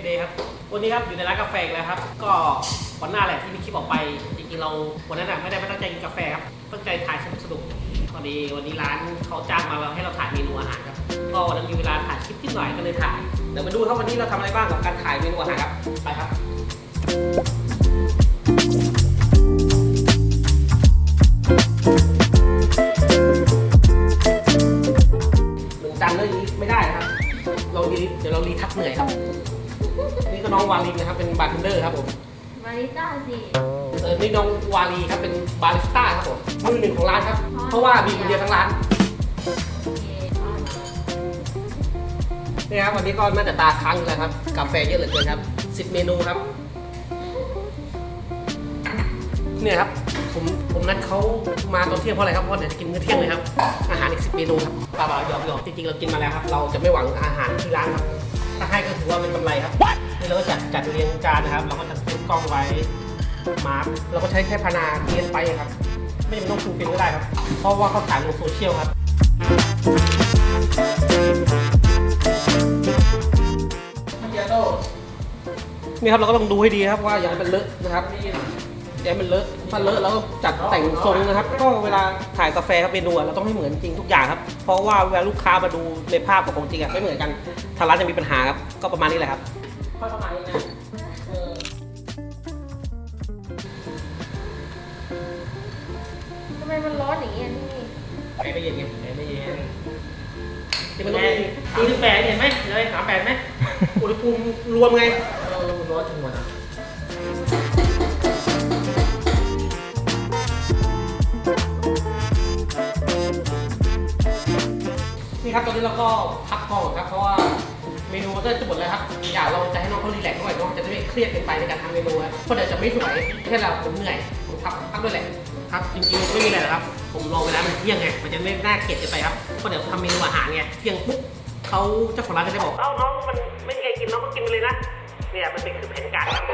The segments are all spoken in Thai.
วันนี้ครับอยู่ในร้านกาแฟแล้วครับ ก็วันหน้าแหละที่มีคลิปออกไปจริงๆเราวันนั้นน่ะไม่ได้ไม่ตั้งใจกินกาแฟครับตั้งใจถ่ายสนุกสนุกพอดีวันนี้ร้านเขาจ้างมาให้เราถ่ายเมนูอาหารครับก็วันนั้นมีเวลาถ่ายคลิปนิดหน่อยก็เลยถ่ายเดี๋ยวมาดูครับวันนี้เราทำอะไรบ้างกับการถ่ายเมนูอาหารครับไปครับหนึ่งจานเรื่องนี้ไม่ได้นะครับ เรารีเดี๋ยวเรารีทักเหนื่อยครับ นี่ก็น้องวาลีนะครับ เป็นบาร์เทนเดอร์ครับผมมาริต้าสิเออนี่น้องวาลีครับเป็นบาริสต้าครับผมมือหนึ่งของร้านครับ เพราะว่ามีคนเดียวทั้งร้านโอเคเอามานี่ครับวันนี้ก็น่าจะตาค้างอยู่แล้วครับ กาแฟเยอะเหลือเกินครับ 10 เมนูครับ เนี่ยครับผมผมนัดเขามาตอนเที่ยงเพราะอะไรครับเพราะเดี๋ยวจะกินมื้อเที่ยงเลยครับ อาหารอีก10เมนูครับเปล่าๆหยอกหยอกจริงๆเรากินมาแล้วครับ เราจะไม่หวังอาหารที่ร้านครับ ถ้าให้ก็ถือว่าเป็นกำไรครับนี่เราก็จัดจัดเรียงจานนะครับเราก็จะติดกล้องไว้มาร์คเราก็ใช้แค่พนาเทียนไปครับ ไม่จำเป็นต้องฟูลฟิลก็ได้ครับ เพราะว่าเขาถ่ายลงโซเชียลครับนี่ครับเราก็ต้องดูให้ดีครับว่าอย่าให้มันเลอะนะครับ อย่าให้มันเลอะถ้าเลอะเราก็จัดแต่งทรงนะครับ ก็เวลาถ่ายกาแฟครับเมนูอะเราต้องให้เหมือนจริงทุกอย่างครับ เพราะว่าเวลาลูกค้ามาดูในภาพกับของจริงอะไม่เหมือนกันทางร้านจะมีปัญหาครับ ก็ประมาณนี้แหละครับค่อยประมาณนี้นะเออทำไมมันร้อนอย่างเงี้ยพี่แอร์ไม่เย็นไงแอร์ไม่เย็นที่มันแอต้องร์มีตีถึงแปดเห็นไหมเลยหาแปดไหมอุณหภูมิรวมไงเออร้อนจังหวะนะ ครับตอนนี้เราก็พักก่อนครับเพราะว่าเมนูมันก็จะหมดแล้วครับอยากเราจะให้น้องเขารีแลกซ์หน่อยน้องจะได้ไม่เครียดเกินไปในการทำเมนูครับเพราะเดี๋ยวจะไม่สวยแค่เราผมเหนื่อยผมพักพักด้วยแหละครับจริงๆไม่มีอะไรหรอกครับ ผมลองไปแล้วมันเที่ยงไงมันจะไม่น่าเกลียดเกินไปครับเพราะเดี๋ยวทำเมนูอาหารไงเที่ยงปุ๊บเขาเจ้าของร้านก็จะบอกเอ้าน้องมันไม่มีใครกินน้องก็กินไปเลยนะเนี่ยมันเป็นคือแผนการครับ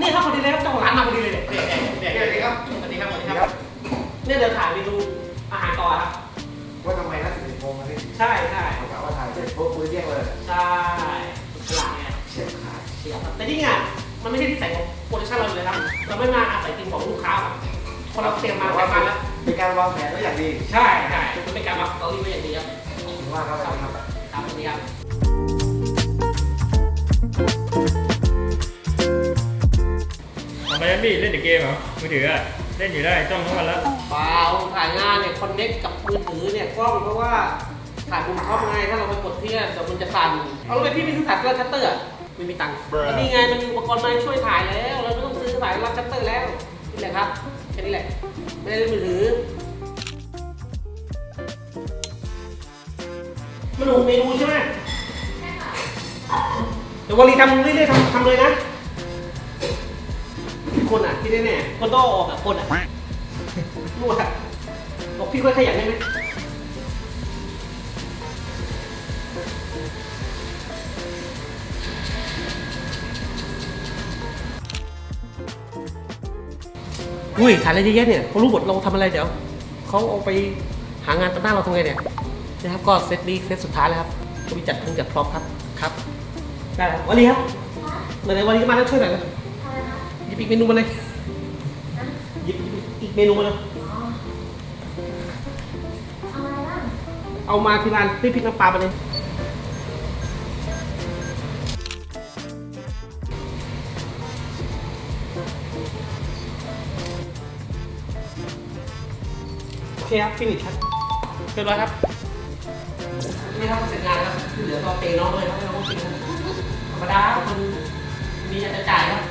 นี่ครับพอดีเลยครับเจ้าของร้านมาพอดีเลยเนี่ยเนี่ยเนี่ยเนี่ยสวัสดีครับสวัสดีครับเนี่ยเดี๋ยวถ่ายเมนูอาหารต่อครับ ช่ใช่เขากะว่าถ่ายเสร็จปุ๊บมือเที่ยงเลยใช่ฉลาดไงเฉียบขาดเฉียบครับแต่ที่เนี่ยมันไม่ใช่ที่ใส่ของโปรดักชั่นเราเลยครับเราไม่มาอาศัยกินของลูกค้าครับเพราะเราเตรียมมาแต่มาแล้วเป็นการวางแผนไว้อย่างดีใช่ใช่มันเป็นการมาสตอรี่ไว้อย่างดีครับถึงว่าครับครับครับวันนี้ครับทำไมพี่เล่นแต่เกมเหรอมือถืออะเล่นอยู่ได้จ้องทั้งวันแล้วเปล่าถ่ายงานเนี่ยคอนเน็กกับมือถือเนี่ยกล้องเพราะว่า ถ่ายมุมท็อปไงถ้าเราไปกดเที่ยเดี๋ยวมันจะสั่นเอาแล้วไปพี่ไม่ซื้อสายรัดชัตเตอร์อะไม่มีตังค์แล้วนี่ไงมันมีอุปกรณ์มาช่วยถ่ายแล้ว เราไม่ต้องซื้อสายรัดชัตเตอร์แล้วนี่แหละครับแค่นี้แหละไม่ได้เล่นมือถือมันลงเมนูใช่ไหมใช่ค่ะเดี๋ยววันนี้ทำเรื่อยๆทำทำเลยนะคนอะที่แน่ๆคนต้องเอาออกอะคนอะรู้อะบอกพี่ค่อยขยันได้ไหม อุ้ยถ่ายอะไรเยอะแยะเนี่ยเขารู้หมดเราทำอะไรเดี๋ยวเขาเอาไปหางานตัดหน้าเราทำไงเนี่ยนะครับก็เซตนี้เซตสุดท้ายแล้วครับก็มีจัดพุงจัดพร้อมครับครับได้ครับวันนี้ครับไหนๆวันนี้ก็มาแล้วช่วยหน่อยนะอะไรนะหยิบอีกเมนูมาเลยนะหยิบอีกเมนูมาเลยอ๋อเอาอะไรบ้างเอามาที่ร้านพริกพริกน้ำปลาไปเลย คครับฟินิชครับเรียบร้อยครับนี่ครับเสร็จงานแล้วครับที่เหลือก็เปย์น้องเลยครับให้น้องกินธรรมดาคนมีอยากจะจ่ายครับ